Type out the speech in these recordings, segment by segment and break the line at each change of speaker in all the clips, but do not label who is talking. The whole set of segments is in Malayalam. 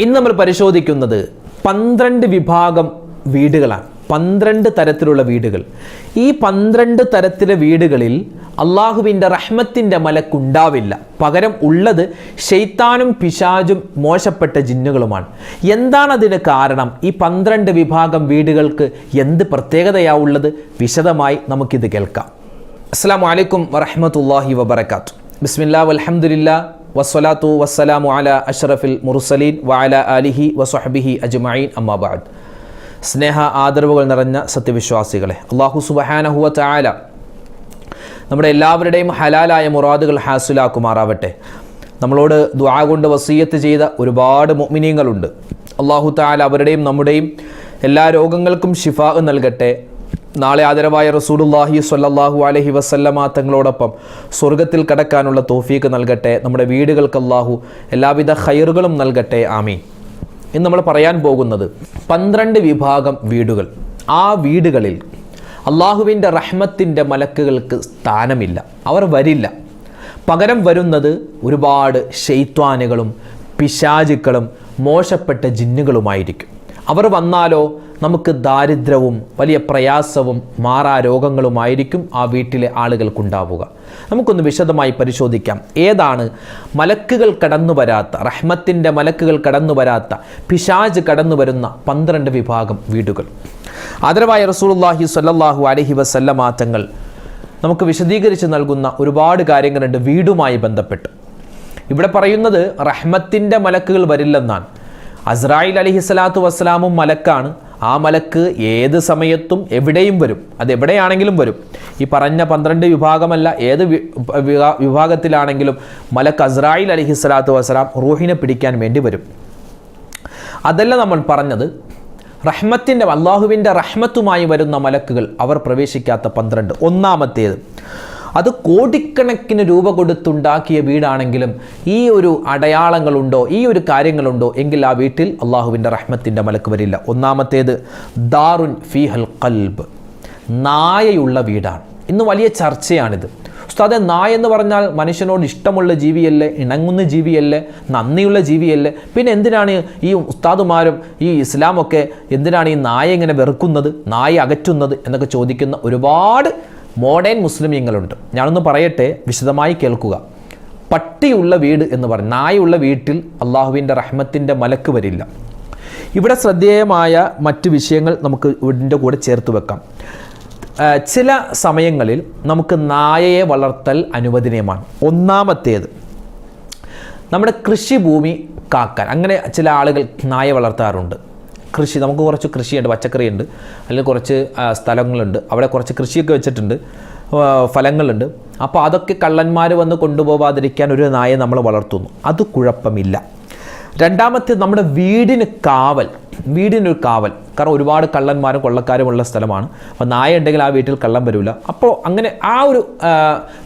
ഇന്ന് നമ്മൾ പരിശോധിക്കുന്നത് പന്ത്രണ്ട് വിഭാഗം വീടുകളാണ്. പന്ത്രണ്ട് തരത്തിലുള്ള വീടുകൾ. ഈ പന്ത്രണ്ട് തരത്തിലെ വീടുകളിൽ അള്ളാഹുവിന്റെ റഹ്മത്തിന്റെ മലക്കുണ്ടാവില്ല. പകരം ഉള്ളത് ഷെയ്ത്താനും പിശാജും മോശപ്പെട്ട ജിന്നുകളുമാണ്. എന്താണ് അതിന് കാരണം? ഈ പന്ത്രണ്ട് വിഭാഗം വീടുകൾക്ക് എന്ത് പ്രത്യേകതയാവുള്ളത് വിശദമായി നമുക്കിത് കേൾക്കാം. അസ്സാം വലൈക്കും വറഹമത്തല്ലാഹി വബർക്കാത്തു ബിസ്മില്ലാ വൽഹംദുലില്ലാ. വസ്സലാത്തു വസ്സലാമു അല അഷ്റഫിൽ മുർസലീൻ വഅല അലിഹി വസ്വഹബിഹി അജ്മഈൻ അമ്മാബാദ് സ്നേഹ ആദരവുകൾ നിറഞ്ഞ സത്യവിശ്വാസികളെ അള്ളാഹു സുബഹാനഹുവ ചായാല നമ്മുടെ എല്ലാവരുടെയും ഹലാലായ മുറാദുകൾ ഹാസുലാക്കുമാറാവട്ടെ. നമ്മളോട് ദ്വാ കൊണ്ട് വസീയത്ത് ചെയ്ത ഒരുപാട് മൊമിനീങ്ങളുണ്ട് അള്ളാഹു താല അവരുടെയും നമ്മുടെയും എല്ലാ രോഗങ്ങൾക്കും ഷിഫ നൽകട്ടെ. നാളെ ആദരവായ റസൂലുല്ലാഹി സ്വല്ലല്ലാഹു അലഹി വസല്ലമ തങ്ങളോടൊപ്പം സ്വർഗത്തിൽ കടക്കാനുള്ള തോഫീക്ക് നൽകട്ടെ. നമ്മുടെ വീടുകൾക്ക് അള്ളാഹു എല്ലാവിധ ഹൈറുകളും നൽകട്ടെ. ആമീൻ. ഇന്ന് നമ്മൾ പറയാൻ പോകുന്നത് പന്ത്രണ്ട് വിഭാഗം വീടുകൾ. ആ വീടുകളിൽ അള്ളാഹുവിന്റെ റഹ്മത്തിന്റെ മലക്കുകൾക്ക് സ്ഥാനമില്ല. അവർ വരില്ല. പകരം വരുന്നത് ഒരുപാട് ഷെയ്ത്വാനുകളും പിശാചുക്കളും മോശപ്പെട്ട ജിന്നുകളുമായിരിക്കും. അവർ വന്നാലോ നമുക്ക് ദാരിദ്ര്യവും വലിയ പ്രയാസവും മാറാ രോഗങ്ങളുമായിരിക്കും ആ വീട്ടിലെ ആളുകൾക്കുണ്ടാവുക. നമുക്കൊന്ന് വിശദമായി പരിശോധിക്കാം. ഏതാണ് മലക്കുകൾ കടന്നു വരാത്ത റഹ്മത്തിന്റെ മലക്കുകൾ കടന്നു വരാത്ത പിശാജ് കടന്നു വരുന്ന പന്ത്രണ്ട് വിഭാഗം വീടുകൾ. ആദരവായ റസൂലുള്ളാഹി സ്വല്ലല്ലാഹു അലൈഹി വസല്ലമ തങ്ങൾ നമുക്ക് വിശദീകരിച്ച് നൽകുന്ന ഒരുപാട് കാര്യങ്ങളുണ്ട് വീടുമായി ബന്ധപ്പെട്ട്. ഇവിടെ പറയുന്നത് റഹ്മത്തിന്റെ മലക്കുകൾ വരില്ലെന്നാണ്. അസ്രായിൽ അലഹി സ്വലാത്തു വസ്സലാമും മലക്കാണ്. ആ മലക്ക് ഏത് സമയത്തും എവിടെയും വരും. അത് എവിടെയാണെങ്കിലും വരും. ഈ പറഞ്ഞ പന്ത്രണ്ട് വിഭാഗമല്ല ഏത് വിഭാഗത്തിലാണെങ്കിലും മലക്ക് അസ്രായിൽ അലഹി സ്വലാത്തു വസ്സലാം റൂഹിനെ പിടിക്കാൻ വേണ്ടി വരും. അതല്ല നമ്മൾ പറഞ്ഞത് റഹ്മത്തിന്റെ അള്ളാഹുവിന്റെ റഹ്മത്തുമായി വരുന്ന മലക്കുകൾ അവർ പ്രവേശിക്കാത്ത പന്ത്രണ്ട്. ഒന്നാമത്തേത് അത് കോടിക്കണക്കിന് രൂപ കൊടുത്തുണ്ടാക്കിയ വീടാണെങ്കിലും ഈ ഒരു അടയാളങ്ങളുണ്ടോ ഈ ഒരു കാര്യങ്ങളുണ്ടോ എങ്കിൽ ആ വീട്ടിൽ അള്ളാഹുവിന്റെ റഹ്മത്തിന്റെ മലക്ക് വരില്ല. ഒന്നാമത്തേത് ദാറുൻ ഫിഹൽ കൽബ് നായയുള്ള വീടാണ്. ഇന്ന് വലിയ ചർച്ചയാണിത്. ഉസ്താദെ നായ എന്ന് പറഞ്ഞാൽ മനുഷ്യനോട് ഇഷ്ടമുള്ള ജീവിയല്ലേ ഇണങ്ങുന്ന ജീവിയല്ലേ നന്ദിയുള്ള ജീവിയല്ലേ? പിന്നെ എന്തിനാണ് ഈ ഉസ്താദുമാരും ഈ ഇസ്ലാമൊക്കെ എന്തിനാണ് ഈ നായ ഇങ്ങനെ വെറുക്കുന്നത് നായ അകറ്റുന്നത് എന്നൊക്കെ ചോദിക്കുന്ന ഒരുപാട് മോഡേൺ മുസ്ലിമീങ്ങളുണ്ട്. ഞാനൊന്ന് പറയട്ടെ വിശദമായി കേൾക്കുക. പട്ടിയുള്ള വീട് എന്ന് പറയും നായുള്ള വീട്ടിൽ അള്ളാഹുവിന്റെ റഹ്മത്തിന്റെ മലക്ക് വരില്ല. ഇവിടെ ശ്രദ്ധേയമായ മറ്റ് വിഷയങ്ങൾ നമുക്ക് ഇതിന്റെ കൂടെ ചേർത്ത് വെക്കാം. ചില സമയങ്ങളിൽ നമുക്ക് നായയെ വളർത്തൽ അനുവദനീയമാണ്. ഒന്നാമത്തേത് നമ്മുടെ കൃഷിഭൂമി കാക്കാൻ. അങ്ങനെ ചില ആളുകൾ നായ വളർത്താറുണ്ട്. കൃഷി നമുക്ക് കുറച്ച് കൃഷിയുണ്ട് പച്ചക്കറിയുണ്ട്. അല്ലെങ്കിൽ കുറച്ച് സ്ഥലങ്ങളുണ്ട്. അവിടെ കുറച്ച് കൃഷിയൊക്കെ വെച്ചിട്ടുണ്ട്. ഫലങ്ങളുണ്ട്. അപ്പോൾ അതൊക്കെ കള്ളന്മാർ വന്ന് കൊണ്ടുപോകാതിരിക്കാൻ ഒരു നായ നമ്മൾ വളർത്തുന്നു. അത് കുഴപ്പമില്ല. രണ്ടാമത്തെ നമ്മുടെ വീടിന് കാവൽ. വീടിനൊരു കാവൽ. കാരണം ഒരുപാട് കള്ളന്മാരും കൊള്ളക്കാരും ഉള്ള സ്ഥലമാണ്. അപ്പോൾ നായ ഉണ്ടെങ്കിൽ ആ വീട്ടിൽ കള്ളം വരില്ല. അപ്പോൾ അങ്ങനെ ആ ഒരു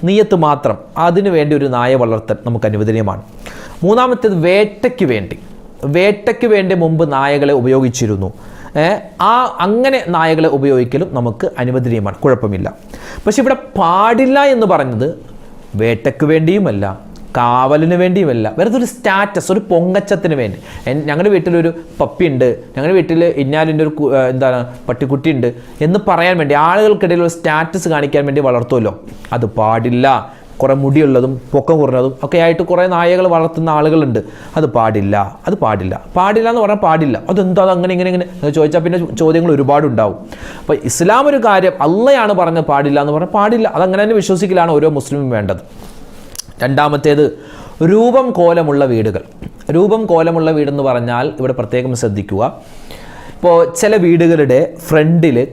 നീയത്ത് മാത്രം അതിനു വേണ്ടി ഒരു നായ വളർത്തൽ നമുക്ക് അനുവദനീയമാണ്. മൂന്നാമത്തേത് വേട്ടയ്ക്ക് വേണ്ടി. വേട്ടയ്ക്ക് വേണ്ടി മുമ്പ് നായകളെ ഉപയോഗിച്ചിരുന്നു. ആ അങ്ങനെ നായകളെ ഉപയോഗിക്കലും നമുക്ക് അനുവദനീയമാണ്. കുഴപ്പമില്ല. പക്ഷെ ഇവിടെ പാടില്ല എന്ന് പറഞ്ഞത് വേട്ടയ്ക്ക് വേണ്ടിയുമല്ല കാവലിന് വേണ്ടിയുമല്ല. വെറുതെ ഒരു സ്റ്റാറ്റസ് ഒരു പൊങ്ങച്ചത്തിന് വേണ്ടി. ഞങ്ങളുടെ വീട്ടിലൊരു പപ്പിയുണ്ട് ഞങ്ങളുടെ വീട്ടിൽ ഇന്നാലിന്റെ ഒരു എന്താണ് പട്ടിക്കുട്ടി ഉണ്ട് എന്ന് പറയാൻ വേണ്ടി ആളുകൾക്കിടയിൽ ഒരു സ്റ്റാറ്റസ് കാണിക്കാൻ വേണ്ടി വളർത്തുമല്ലോ. അത് പാടില്ല. കുറേ മുടിയുള്ളതും പൊക്കം കുറഞ്ഞതും ഒക്കെ ആയിട്ട് കുറേ നായകൾ വളർത്തുന്ന ആളുകളുണ്ട്. അത് പാടില്ല. അത് പാടില്ല. പാടില്ല എന്ന് പറഞ്ഞാൽ പാടില്ല. അതെന്താ? അത് അങ്ങനെ ഇങ്ങനെ ഇങ്ങനെ. ചോദിച്ചാൽ പിന്നെ ചോദ്യങ്ങൾ ഒരുപാടുണ്ടാവും അപ്പോൾ ഇസ്ലാം ഒരു കാര്യം അള്ളയാണ് പറഞ്ഞത് പാടില്ല എന്ന് പറഞ്ഞാൽ പാടില്ല. അതങ്ങനെ തന്നെ വിശ്വസിക്കലാണ് ഓരോ മുസ്ലിമും വേണ്ടത്. രണ്ടാമത്തേത് രൂപം കോലമുള്ള വീടുകൾ. രൂപം കോലമുള്ള വീടെന്ന് പറഞ്ഞാൽ ഇവിടെ പ്രത്യേകം ശ്രദ്ധിക്കുക. ഇപ്പോൾ ചില വീടുകളുടെ ഫ്രണ്ടിൽ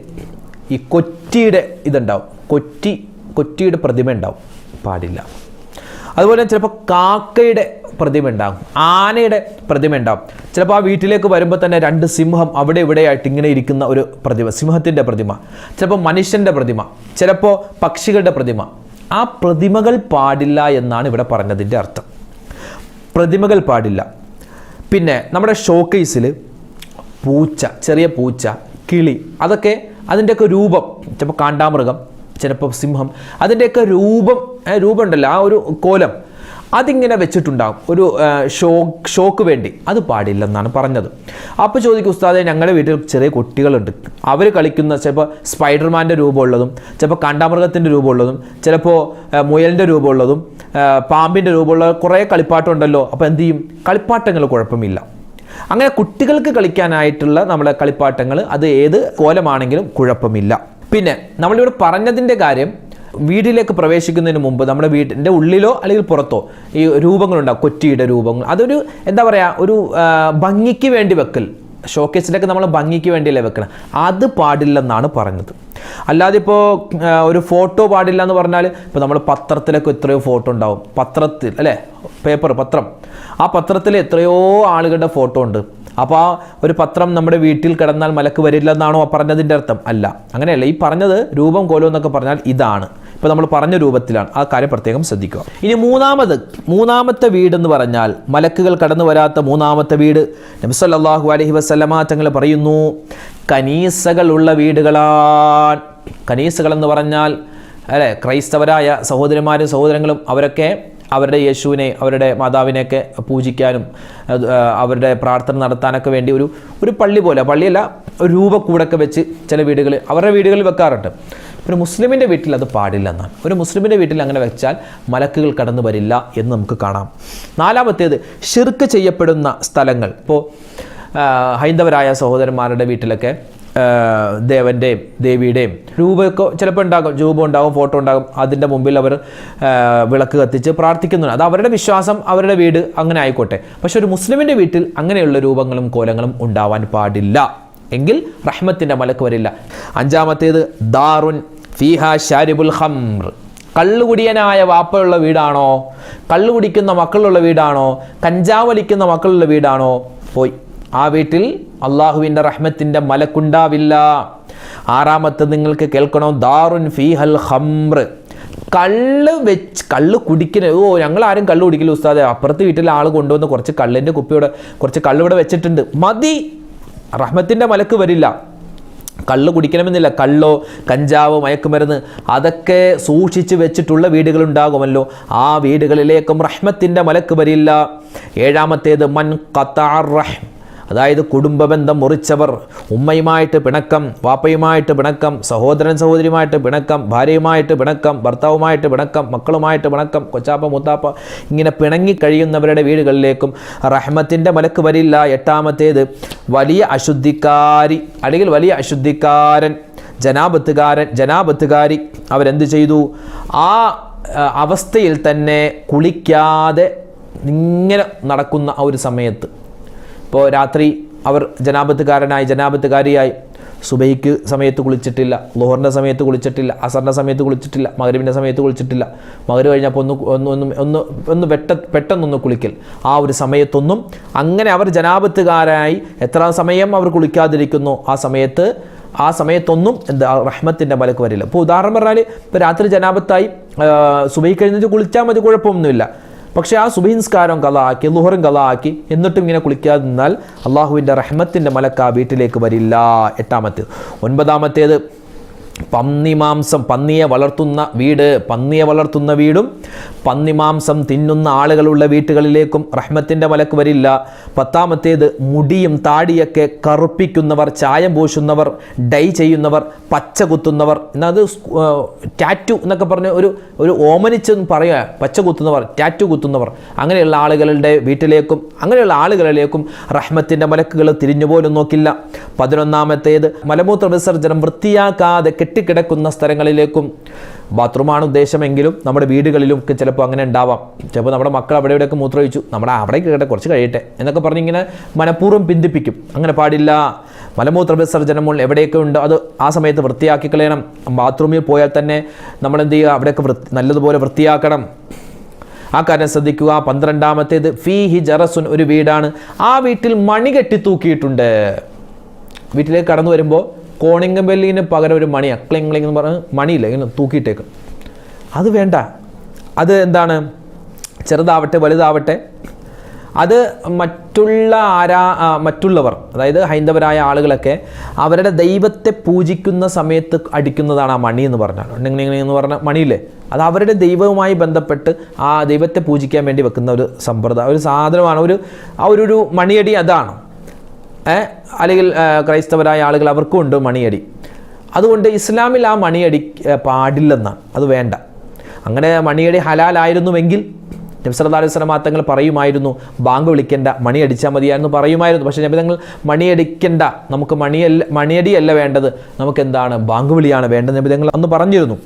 ഈ കൊറ്റിയുടെ ഇതുണ്ടാവും. കൊറ്റി കൊറ്റിയുടെ പ്രതിമ ഉണ്ടാവും. പാടില്ല. അതുപോലെ ചിലപ്പോൾ കാക്കയുടെ പ്രതിമ ഉണ്ടാകും ആനയുടെ പ്രതിമ ഉണ്ടാകും ചിലപ്പോൾ ആ വീട്ടിലേക്ക് വരുമ്പോൾ തന്നെ രണ്ട് സിംഹം അവിടെ ഇവിടെയായിട്ട് ഇങ്ങനെ ഇരിക്കുന്ന ഒരു പ്രതിമ സിംഹത്തിന്റെ പ്രതിമ ചിലപ്പോൾ മനുഷ്യന്റെ പ്രതിമ ചിലപ്പോൾ പക്ഷികളുടെ പ്രതിമ. ആ പ്രതിമകൾ പാടില്ല എന്നാണ് ഇവിടെ പറഞ്ഞതിന്റെ അർത്ഥം. പ്രതിമകൾ പാടില്ല. പിന്നെ നമ്മുടെ ഷോക്കേസിൽ പൂച്ച ചെറിയ പൂച്ച കിളി അതൊക്കെ അതിന്റെയൊക്കെ രൂപം ചിലപ്പോൾ കാണ്ടാമൃഗം ചിലപ്പോൾ സിംഹം അതിന്റെയൊക്കെ രൂപം രൂപം ഉണ്ടല്ലോ ആ ഒരു കോലം അതിങ്ങനെ വെച്ചിട്ടുണ്ടാകും ഒരു ഷോ ഷോക്ക് വേണ്ടി. അത് പാടില്ലെന്നാണ് പറഞ്ഞത്. അപ്പോൾ ചോദിക്കും ഉസ്താദെ ഞങ്ങളുടെ വീട്ടിൽ ചെറിയ കുട്ടികളുണ്ട്. അവർ കളിക്കുന്ന ചിലപ്പോൾ സ്പൈഡർമാന്റെ രൂപമുള്ളതും ചിലപ്പോൾ കാണ്ടാമൃഗത്തിന്റെ രൂപമുള്ളതും ചിലപ്പോൾ മുയലിന്റെ രൂപമുള്ളതും പാമ്പിന്റെ രൂപമുള്ള കുറേ കളിപ്പാട്ടമുണ്ടല്ലോ. അപ്പോൾ എന്തു ചെയ്യും? കളിപ്പാട്ടങ്ങൾ കുഴപ്പമില്ല. അങ്ങനെ കുട്ടികൾക്ക് കളിക്കാനായിട്ടുള്ള നമ്മുടെ കളിപ്പാട്ടങ്ങൾ അത് ഏത് കോലമാണെങ്കിലും കുഴപ്പമില്ല. പിന്നെ നമ്മളിവിടെ പറഞ്ഞതിന്റെ കാര്യം വീട്ടിലേക്ക് പ്രവേശിക്കുന്നതിന് മുമ്പ് നമ്മുടെ വീടിന്റെ ഉള്ളിലോ അല്ലെങ്കിൽ പുറത്തോ ഈ രൂപങ്ങളുണ്ടാവും കൊറ്റിയുടെ രൂപങ്ങൾ. അതൊരു എന്താ പറയുക ഒരു ഭംഗിക്ക് വേണ്ടി വെക്കൽ. ഷോക്കേസിലൊക്കെ നമ്മൾ ഭംഗിക്ക് വേണ്ടിയല്ലേ വെക്കണം. അത് പാടില്ലെന്നാണ് പറഞ്ഞത്. അല്ലാതെ ഇപ്പോൾ ഒരു ഫോട്ടോ പാടില്ല എന്ന് പറഞ്ഞാൽ ഇപ്പോൾ നമ്മൾ പത്രത്തിലൊക്കെ എത്രയോ ഫോട്ടോ ഉണ്ടാവും. പത്രത്തിൽ അല്ലേ? പേപ്പർ പത്രം. ആ പത്രത്തിൽ എത്രയോ ആളുകളുടെ ഫോട്ടോ ഉണ്ട്. അപ്പോൾ ആ ഒരു പത്രം നമ്മുടെ വീട്ടിൽ കിടന്നാൽ മലക്ക് വരില്ല എന്നാണോ പറഞ്ഞതിന്റെ അർത്ഥം? അല്ല. അങ്ങനെയല്ല. ഈ പറഞ്ഞത് രൂപം കോലം എന്നൊക്കെ പറഞ്ഞാൽ ഇതാണ്. ഇപ്പോൾ നമ്മൾ പറഞ്ഞ രൂപത്തിലാണ്. ആ കാര്യം പ്രത്യേകം ശ്രദ്ധിക്കുക. ഇനി മൂന്നാമത് മൂന്നാമത്തെ വീട് എന്ന് പറഞ്ഞാൽ മലക്കുകൾ കടന്നു വരാത്ത മൂന്നാമത്തെ വീട്. നബിസല്ലാഹു അലഹി വസ്ലമ തങ്ങൾ പറയുന്നു കനീസകളുള്ള വീടുകളാണ് കനീസകൾ എന്ന് പറഞ്ഞാൽ അല്ലേ ക്രൈസ്തവരായ സഹോദരന്മാരും സഹോദരങ്ങളും അവരൊക്കെ അവരുടെ യേശുവിനെ അവരുടെ മാതാവിനെയൊക്കെ പൂജിക്കാനും അവരുടെ പ്രാർത്ഥന നടത്താനൊക്കെ വേണ്ടി ഒരു ഒരു പള്ളി പോലെ പള്ളിയല്ല ഒരു രൂപക്കൂടൊക്കെ വെച്ച് ചില വീടുകൾ അവരുടെ വീടുകളിൽ വെക്കാറുണ്ട്. ഒരു മുസ്ലിമിന്റെ വീട്ടിൽ അത് പാടില്ല എന്നാണ്. ഒരു മുസ്ലിമിന്റെ വീട്ടിൽ അങ്ങനെ വെച്ചാൽ മലക്കുകൾ കടന്നു വരില്ല എന്ന് നമുക്ക് കാണാം. നാലാമത്തേത് ഷിർക്ക് ചെയ്യപ്പെടുന്ന സ്ഥലങ്ങൾ. ഇപ്പോൾ ഹൈന്ദവരായ സഹോദരന്മാരുടെ വീട്ടിലൊക്കെ ദേവന്റെയും ദേവിയുടെയും രൂപമൊക്കെ ചിലപ്പോൾ ഉണ്ടാകും രൂപം ഉണ്ടാകും ഫോട്ടോ ഉണ്ടാകും. അതിന്റെ മുമ്പിൽ അവർ വിളക്ക് കത്തിച്ച് പ്രാർത്ഥിക്കുന്നുണ്ട്. അത് അവരുടെ വിശ്വാസം അവരുടെ വീട് അങ്ങനെ ആയിക്കോട്ടെ. പക്ഷെ ഒരു മുസ്ലിമിന്റെ വീട്ടിൽ അങ്ങനെയുള്ള രൂപങ്ങളും കോലങ്ങളും ഉണ്ടാവാൻ പാടില്ല. എങ്കിൽ റഹ്മത്തിന്റെ മലക്ക് വരില്ല. അഞ്ചാമത്തേത് ദാറുൻ ഫീഹ ഷാരിബുൽ ഹംർ കള്ളുകുടിയനായ വാപ്പയുള്ള വീടാണോ? കള്ളു കുടിക്കുന്ന മക്കളുള്ള വീടാണോ? കഞ്ചാവലിക്കുന്ന മക്കളുള്ള വീടാണോ? പോയി. ആ വീട്ടിൽ അള്ളാഹുവിന്റെ റഹ്മത്തിന്റെ മലക്കുണ്ടാവില്ല. ആറാമത്തെ നിങ്ങൾക്ക് കേൾക്കണോ? ദാറുൻ ഫീഹൽ ഹംറ് കള്ള് വെച്ച് കള്ള് കുടിക്കുന്ന ഓ ഞങ്ങൾ ആരും കള്ള് കുടിക്കില്ല ഉസ്താദെ. അപ്പുറത്ത് വീട്ടിൽ ആൾ കൊണ്ടുവന്ന് കുറച്ച് കള്ളിന്റെ കുപ്പിയോടെ കുറച്ച് കള്ള് ഇവിടെ വെച്ചിട്ടുണ്ട്. മതി. റഹ്മത്തിന്റെ മലക്ക് വരില്ല. കള്ള് കുടിക്കണമെന്നില്ല. കള്ളോ കഞ്ചാവോ മയക്കുമരുന്ന് അതൊക്കെ സൂക്ഷിച്ച് വെച്ചിട്ടുള്ള വീടുകളുണ്ടാകുമല്ലോ. ആ വീടുകളിലേക്കും റഹ്മത്തിന്റെ മലക്ക് വരില്ല. ഏഴാമത്തേത് മൻ ഖത്താർ റഹ്ം അതായത് കുടുംബബന്ധം മുറിച്ചവർ ഉമ്മയുമായിട്ട് പിണക്കം വാപ്പയുമായിട്ട് പിണക്കം സഹോദരൻ സഹോദരിയുമായിട്ട് പിണക്കം ഭാര്യയുമായിട്ട് പിണക്കം ഭർത്താവുമായിട്ട് പിണക്കം മക്കളുമായിട്ട് പിണക്കം കൊച്ചാപ്പ മുത്താപ്പ ഇങ്ങനെ പിണങ്ങി കഴിയുന്നവരുടെ വീടുകളിലേക്കും റഹ്മത്തിന്റെ മലക്ക് വരില്ല. എട്ടാമത്തേത് വലിയ അശുദ്ധിക്കാരി അല്ലെങ്കിൽ വലിയ അശുദ്ധിക്കാരൻ ജനാപത്തുകാരൻ ജനാപത്തുകാരി അവരെന്ത് ചെയ്തു? ആ ആ, അവസ്ഥയിൽ തന്നെ കുളിക്കാതെ ഇങ്ങനെ നടക്കുന്ന ആ ഒരു സമയത്ത് ഇപ്പോൾ രാത്രി അവർ ജനാപത്തുകാരനായി ജനാപത്തുകാരിയായി സുബൈക്ക് സമയത്ത് കുളിച്ചിട്ടില്ല ലോഹറിന്റെ സമയത്ത് കുളിച്ചിട്ടില്ല അസറിന്റെ സമയത്ത് കുളിച്ചിട്ടില്ല മകരുവിന്റെ സമയത്ത് കുളിച്ചിട്ടില്ല. മകര് കഴിഞ്ഞപ്പോൾ ഒന്ന് ഒന്ന് ഒന്ന് ഒന്ന് ഒന്ന് വെട്ട പെട്ടെന്നൊന്ന് കുളിക്കൽ. ആ ഒരു സമയത്തൊന്നും അങ്ങനെ അവർ ജനാപത്തുകാരായി എത്ര സമയം അവർ കുളിക്കാതിരിക്കുന്നു? ആ സമയത്ത് ആ സമയത്തൊന്നും എന്താ റഹ്മത്തിന്റെ മലക്ക് വരില്ല. ഇപ്പോൾ ഉദാഹരണം പറഞ്ഞാൽ ഇപ്പോൾ രാത്രി ജനാപത്തായി സുബൈ കഴിഞ്ഞിട്ട് കുളിച്ചാൽ മതി കുഴപ്പമൊന്നുമില്ല. പക്ഷേ ആ സുബഹിൻസ്കാരം കല ആക്കി ലുഹറും കലാക്കി എന്നിട്ടും ഇങ്ങനെ കുളിക്കാതെ നിന്നാൽ അള്ളാഹുവിന്റെ റഹ്മത്തിന്റെ മലക്ക വീട്ടിലേക്ക് വരില്ല. എട്ടാമത്തേത്. ഒൻപതാമത്തേത് പന്നി മാംസം പന്നിയെ വളർത്തുന്ന വീട് പന്നിയെ വളർത്തുന്ന വീടും പന്നിമാംസം തിന്നുന്ന ആളുകളുള്ള വീട്ടുകളിലേക്കും റഹ്മത്തിന്റെ മലക്ക് വരില്ല. പത്താമത്തേത് മുടിയും താടിയൊക്കെ കറുപ്പിക്കുന്നവർ ചായം പൂശുന്നവർ ഡൈ ചെയ്യുന്നവർ പച്ച കുത്തുന്നവർ. എന്നത് ടാറ്റു എന്നൊക്കെ പറഞ്ഞ ഒരു ഒരു ഓമനിച്ചെന്ന് പറയുക പച്ച കുത്തുന്നവർ ടാറ്റു കുത്തുന്നവർ. അങ്ങനെയുള്ള ആളുകളുടെ വീട്ടിലേക്കും അങ്ങനെയുള്ള ആളുകളിലേക്കും റഹ്മത്തിന്റെ മലക്കുകൾ തിരിഞ്ഞുപോലും നോക്കില്ല. പതിനൊന്നാമത്തേത് മലമൂത്ര വിസർജനം വൃത്തിയാക്കാതെ കെട്ടിക്കിടക്കുന്ന സ്ഥലങ്ങളിലേക്കും ബാത്റൂമാണ് ഉദ്ദേശമെങ്കിലും നമ്മുടെ വീടുകളിലും ഒക്കെ ചിലപ്പോൾ അങ്ങനെ ഉണ്ടാവാം. ചിലപ്പോൾ നമ്മുടെ മക്കൾ അവിടെ ഇവിടെയൊക്കെ മൂത്രമൊഴിച്ചു. നമ്മുടെ അവിടെ കേട്ടെ കുറച്ച് കഴിയട്ടെ എന്നൊക്കെ പറഞ്ഞ് ഇങ്ങനെ മനഃപൂർവം പിന്തിപ്പിക്കും. അങ്ങനെ പാടില്ല. മലമൂത്ര വിസർജനങ്ങൾ എവിടെയൊക്കെ ഉണ്ടോ അത് ആ സമയത്ത് വൃത്തിയാക്കി കളയണം. ബാത്റൂമിൽ പോയാൽ തന്നെ നമ്മൾ എന്ത് ചെയ്യുക? അവിടെയൊക്കെ വൃത്തി നല്ലതുപോലെ വൃത്തിയാക്കണം. ആ കാര്യം ശ്രദ്ധിക്കുക. പന്ത്രണ്ടാമത്തേത് ഫീ ഹി ജറസുൻ ഒരു വീടാണ്. ആ വീട്ടിൽ മണി കെട്ടി തൂക്കിയിട്ടുണ്ട്. വീട്ടിലേക്ക് കടന്നു വരുമ്പോൾ കോണിംഗം ബെല്ലിന് പകരം ഒരു മണി ക്ലിങ് എന്ന് പറഞ്ഞ് മണിയില്ല ഇങ്ങനെ തൂക്കിയിട്ടേക്കും. അത് വേണ്ട. അത് എന്താണ്? ചെറുതാവട്ടെ വലുതാവട്ടെ. അത് മറ്റുള്ള ആരാ മറ്റുള്ളവർ അതായത് ഹൈന്ദവരായ ആളുകളൊക്കെ അവരുടെ ദൈവത്തെ പൂജിക്കുന്ന സമയത്ത് അടിക്കുന്നതാണ് ആ മണി എന്ന് പറഞ്ഞാൽ ഇങ്ങനെ എന്ന് പറഞ്ഞ മണിയില്ലേ? അത് അവരുടെ ദൈവവുമായി ബന്ധപ്പെട്ട് ആ ദൈവത്തെ പൂജിക്കാൻ വേണ്ടി വെക്കുന്ന ഒരു സമ്പ്രദായം ഒരു സാധനമാണ്. ഒരു ആ ഒരു മണിയടി അതാണ്. അല്ലെങ്കിൽ ക്രൈസ്തവരായ ആളുകൾ അവർക്കും ഉണ്ട് മണിയടി. അതുകൊണ്ട് ഇസ്ലാമിൽ ആ മണിയടി പാടില്ലെന്നാണ്. അത് വേണ്ട. അങ്ങനെ മണിയടി ഹലാലായിരുന്നുവെങ്കിൽ നബ്സല്ലാ അലൈഹി തങ്ങൾ പറയുമായിരുന്നു ബാങ്ക് വിളിക്കേണ്ട മണിയടിച്ചാൽ മതിയായിരുന്നു പറയുമായിരുന്നു. പക്ഷേ നബി തങ്ങൾ മണിയടിക്കേണ്ട നമുക്ക് മണിയല്ല മണിയടിയല്ല വേണ്ടത് നമുക്ക് എന്താണ് ബാങ്ക് വിളിയാണ് വേണ്ടത് നബി തങ്ങൾ അന്ന് പറഞ്ഞിരുന്നു.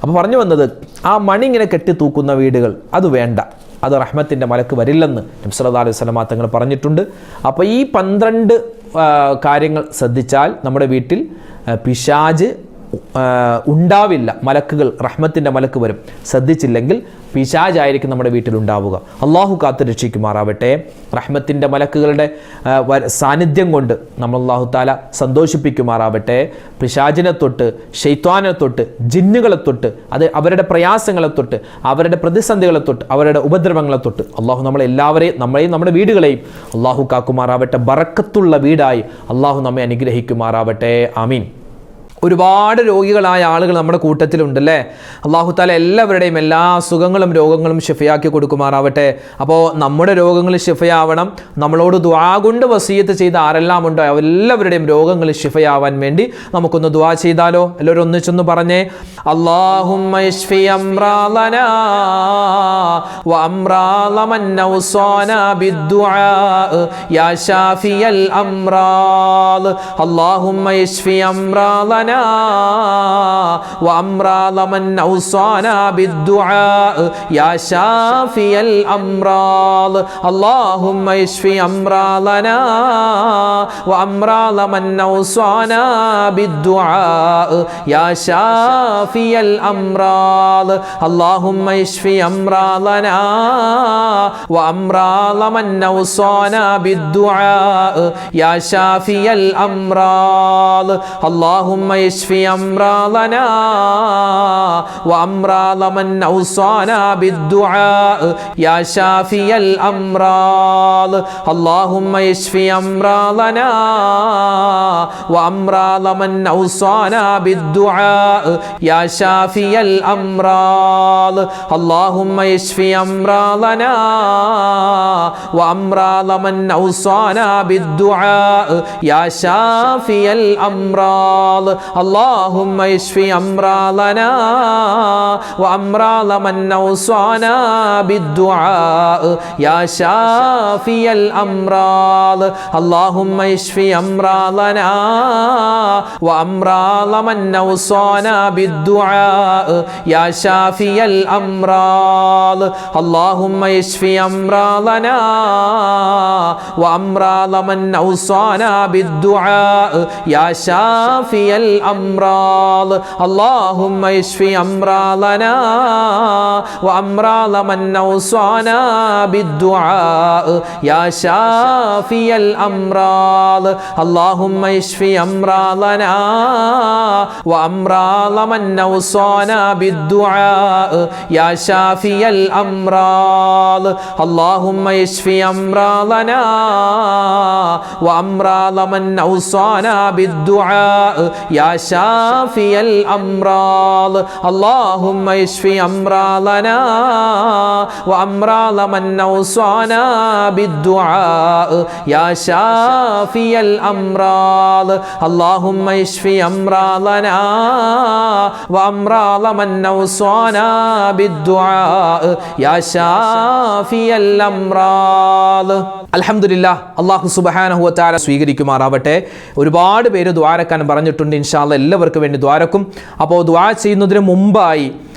അപ്പോൾ പറഞ്ഞു വന്നത് ആ മണി ഇങ്ങനെ കെട്ടി തൂക്കുന്ന വീടുകൾ അത് വേണ്ട. അത് റഹ്മത്തിന്റെ മലക്ക് വരില്ലെന്ന് നബ്സല്ലാ അലൈഹി സ്വലമാ തങ്ങൾ പറഞ്ഞിട്ടുണ്ട്. അപ്പോൾ ഈ പന്ത്രണ്ട് കാര്യങ്ങൾ ശ്രദ്ധിച്ചാൽ നമ്മുടെ വീട്ടിൽ പിശാജ് ഉണ്ടാവില്ല. മലക്കുകൾ റഹ്മത്തിന്റെ മലക്ക് വരും. ശ്രദ്ധിച്ചില്ലെങ്കിൽ പിശാജായിരിക്കും നമ്മുടെ വീട്ടിലുണ്ടാവുക അള്ളാഹു കാത്ത് രക്ഷിക്കുമാറാവട്ടെ. റഹ്മത്തിന്റെ മലക്കുകളുടെ സാന്നിധ്യം കൊണ്ട് നമ്മൾ അള്ളാഹു താല സന്തോഷിപ്പിക്കുമാറാവട്ടെ. പിശാജിനെ തൊട്ട് ഷെയ്ത്വാനെ തൊട്ട് ജിന്നുകളെ തൊട്ട് അത് അവരുടെ പ്രയാസങ്ങളെ തൊട്ട് അവരുടെ പ്രതിസന്ധികളെ തൊട്ട് അവരുടെ ഉപദ്രവങ്ങളെ തൊട്ട് അള്ളാഹു നമ്മളെ എല്ലാവരെയും നമ്മളെയും നമ്മുടെ വീടുകളെയും അള്ളാഹു കാക്കുമാറാവട്ടെ. ബറക്കത്തുള്ള വീടായി അള്ളാഹു നമ്മെ അനുഗ്രഹിക്കുമാറാവട്ടെ. ആമീൻ. ഒരുപാട് രോഗികളായ ആളുകൾ നമ്മുടെ കൂട്ടത്തിലുണ്ട് അല്ലേ അള്ളാഹുത്താല എല്ലാവരുടെയും എല്ലാ അസുഖങ്ങളും രോഗങ്ങളും ഷിഫയാക്കി കൊടുക്കുമാറാവട്ടെ. അപ്പോൾ നമ്മുടെ രോഗങ്ങൾ ഷിഫയാവണം നമ്മളോട് ദ്വാ കൊണ്ട് വസീയത്ത് ചെയ്ത ആരെല്ലാം ഉണ്ടോ എല്ലാവരുടെയും രോഗങ്ങൾ ഷിഫയാവാൻ വേണ്ടി നമുക്കൊന്ന് ദ്വാ ചെയ്താലോ? എല്ലാവരും ഒന്നിച്ചൊന്ന് പറഞ്ഞേ. അള്ളാഹുമ്മ أوصانا لمن أوصانا بالدعاء. يا شافي الأمراض. اللهم اشفي أمراضنا. وأمراض لمن أوصانا بالدعاء. يا شافي الأمراض. اللهم اشفي أمراضنا. وأمراض لمن أوصانا بالدعاء. يا شافي الأمراض. اللهم اشفي أمراضنا وأمراض من أوصانا بالدعاء يا شافي الأمراض اللهم اشفي أمراضنا وأمراض من أوصانا بالدعاء يا شافي الأمراض اللهم اشفي أمراضنا وأمراض من أوصانا بالدعاء يا شافي الأمراض اللهم اشفي أمراضنا وأمراض من أوصانا بالدعاء يا شافي الأمراض اللهم اشفي أمراضنا وأمراض من أوصانا بالدعاء يا شافي الأمراض اللهم اشفي أمراضنا وأمراض من أوصانا بالدعاء يا شافي الأمراض. اللهم اشفي أمراضنا وأمراض من أوصانا بالدعاء. يا شافي الأمراض. اللهم اشفي أمراضنا وأمراض من أوصانا بالدعاء. يا شافي الأمراض. اللهم اشفي أمراضنا وأمراض من أوصانا بالدعاء. يا يا شافي الأمراض اللهم اشفي أمراضنا وأمراض من أوصانا بالدعاء. يا شافي الأمراض اللهم اشفي أمراضنا وأمراض من أوصانا بالدعاء. يا شافي الأمراض. അലഹമില്ല അള്ളാഹു സുബഹാനഹുവത്താല സ്വീകരിക്കുമാറാവട്ടെ. ഒരുപാട് പേര് ദ്വാരക്കാൻ പറഞ്ഞിട്ടുണ്ട് ഇൻഷാല്ല എല്ലാവർക്കും വേണ്ടി ദ്വാരക്കും. അപ്പോൾ ദ്വാര ചെയ്യുന്നതിന് മുമ്പായി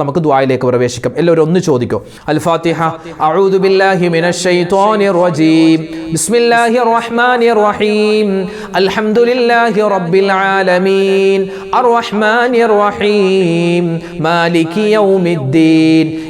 നമുക്ക് ദ്വായിലേക്ക് പ്രവേശിക്കാം. എല്ലാവരും ഒന്ന് ചോദിക്കോ. അൽ ഫാത്തിഹ അഊദു ബില്ലാഹി മിനശ് ശൈത്വാനിർ റജീം. ബിസ്മില്ലാഹിർ റഹ്മാനിർ റഹീം അൽഹംദുലില്ലാഹി റബ്ബിൽ ആലമീൻ. അർറഹ്മാനിർ റഹീം മാലികി യൗമിദ്ദീൻ.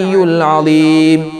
العلي العظيم.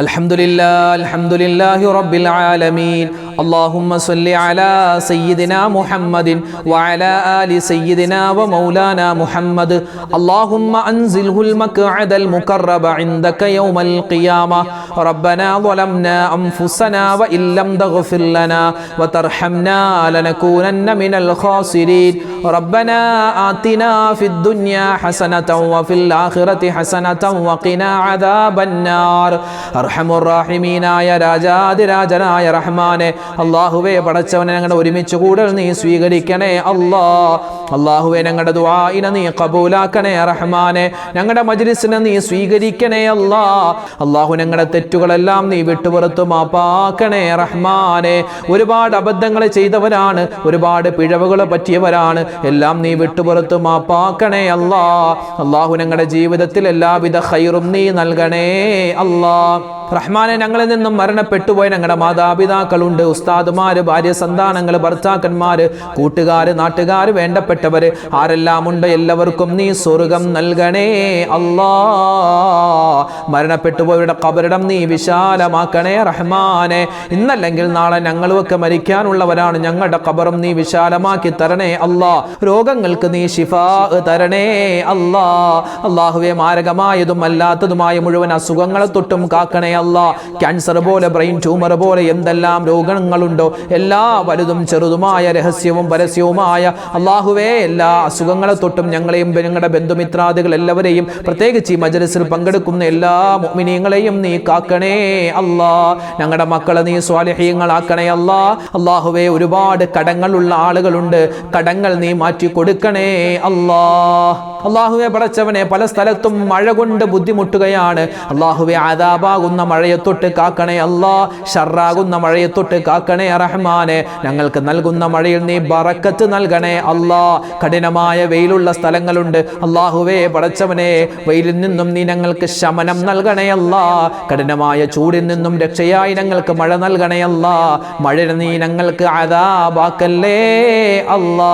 الحمد لله الحمد لله رب العالمين اللهم صل على سيدنا محمد وعلى آل سيدنا ومولانا محمد اللهم أنزله المقعد المقرب عندك يوم القيامة ربنا ظلمنا أنفسنا وإن لم تغفر لنا وترحمنا لنكونن من الخاسرين ربنا آتنا في الدنيا حسنة وفي الآخرة حسنة وقنا عذاب النار അർഹമുറാഹിമീനായ രാജാതിരാജനായ റഹ്മാനെ അള്ളാഹുവെ പടച്ചവനെ ഞങ്ങളുടെ ഒരുമിച്ച് കൂടൽ നീ സ്വീകരിക്കണേ അല്ലാ അള്ളാഹുവെ ഞങ്ങളുടെ ദുആഇനെ നീ കബൂലാക്കണേ റഹ്മാനെ. ഞങ്ങളുടെ മജ്ലിസിനെ നീ സ്വീകരിക്കണേ അല്ലാ. അള്ളാഹു ഞങ്ങളുടെ തെറ്റുകളെല്ലാം നീ വിട്ടുപുറത്തു മാപ്പാക്കണേ റഹ്മാനെ. ഒരുപാട് അബദ്ധങ്ങൾ ചെയ്തവരാണ് ഒരുപാട് പിഴവുകൾ പറ്റിയവരാണ്. എല്ലാം നീ വിട്ടുപുറത്തു മാപ്പാക്കണേ അല്ലാ. അള്ളാഹു ഞങ്ങളുടെ ജീവിതത്തിൽ എല്ലാവിധ ഹൈറും നീ നൽകണേ അല്ലാ. റഹ്മാനെ ഞങ്ങളിൽ നിന്നും മരണപ്പെട്ടുപോയ ഞങ്ങളുടെ മാതാപിതാക്കളുണ്ട്. ഉസ്താദുമാര് ഭാര്യ സന്താനങ്ങൾ ഭർത്താക്കന്മാര് കൂട്ടുകാര് നാട്ടുകാര് വേണ്ടപ്പെട്ടവര് ആരെല്ലാം ഉണ്ട് എല്ലാവർക്കും നീ സ്വർഗം നൽകണേ. അല്ലാ മരണപ്പെട്ടുപോയവരുടെ കബറിടം നീ വിശാലമാക്കണേ റഹ്മാനെ. ഇന്നല്ലെങ്കിൽ നാളെ ഞങ്ങളുമൊക്കെ മരിക്കാനുള്ളവരാണ് ഞങ്ങളുടെ കബറും നീ വിശാലമാക്കി തരണേ അല്ലാ. രോഗങ്ങൾക്ക് നീ ഷിഫാ തരണേ അല്ലാ. അള്ളാഹുവെ മാരകമായതും അല്ലാത്തതുമായ മുഴുവൻ അസുഖങ്ങളെ തൊട്ടും കാക്കണേ അല്ല. ക്യാൻസർ പോലെ ബ്രെയിൻ ട്യൂമർ പോലെ എന്തെല്ലാം രോഗങ്ങളുണ്ടോ? എല്ലാ വലുതും ചെറുതുമായ രഹസ്യവും പരസ്യവുമായ അള്ളാഹുവേ എല്ലാ അസുഖങ്ങളെ തൊട്ടും ഞങ്ങളെയും ഞങ്ങളുടെ ബന്ധുമിത്രാദികൾ എല്ലാവരെയും പ്രത്യേകിച്ച് ഈ മജലിസിൽ പങ്കെടുക്കുന്ന എല്ലാ മുഅ്മിനീങ്ങളെയും നീ കാക്കണേ അല്ലാ. ഞങ്ങളുടെ മക്കളെ നീ സ്വാലിഹ്യങ്ങളാക്കണേ അല്ലാ. അള്ളാഹുവേ ഒരുപാട് കടങ്ങളുള്ള ആളുകളുണ്ട്. കടങ്ങൾ നീ മാറ്റി കൊടുക്കണേ അല്ലാ. അള്ളാഹുവെ പടച്ചവനെ പല സ്ഥലത്തും മഴ കൊണ്ട് ബുദ്ധിമുട്ടുകയാണ്. അള്ളാഹുവെ ആദാബാകുന്ന മഴയെ തൊട്ട് കാക്കണേ അല്ലാ. ഷറാകുന്ന മഴയെ തൊട്ട് കാക്കണേ റഹ്മാനെ. ഞങ്ങൾക്ക് നൽകുന്ന മഴയിൽ നീ ബറക്കത്ത് നൽകണേ അല്ലാ. കഠിനമായ വെയിലുള്ള സ്ഥലങ്ങളുണ്ട്. അള്ളാഹുവേ പടച്ചവനെ വെയിലിൽ നിന്നും നീ ഞങ്ങൾക്ക് ശമനം നൽകണയല്ല കഠിനമായ ചൂടിൽ നിന്നും രക്ഷയായി ഞങ്ങൾക്ക് മഴ നൽകണയല്ല മഴ നീ ഞങ്ങൾക്ക് അതാബാക്കല്ലേ അല്ലാ.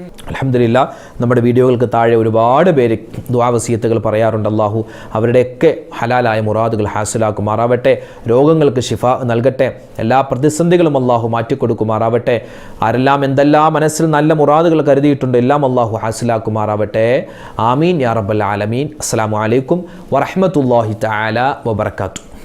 അലഹമില്ല നമ്മുടെ വീഡിയോകൾക്ക് താഴെ ഒരുപാട് പേര് ദ്വാവസീയത്തുകൾ പറയാറുണ്ട്. അള്ളാഹു അവരുടെയൊക്കെ ഹലാലായ മുറാദുകൾ ഹാസിലാക്കുമാറാവട്ടെ രോഗങ്ങൾക്ക് ശിഫ നൽകട്ടെ എല്ലാ പ്രതിസന്ധികളും അള്ളാഹു മാറ്റിക്കൊടുക്കുമാറാവട്ടെ ആരെല്ലാം എന്തെല്ലാം മനസ്സിൽ നല്ല മുറാദുകൾ കരുതിയിട്ടുണ്ട് എല്ലാം അള്ളാഹു ഹാസിലാക്കുമാറാവട്ടെ ആമീൻ യാ റബ്ബൽ ആലമീൻ. അസ്സാം വലൈക്കും വറഹമത്തല്ലാഹി തആല വബർക്കാത്തു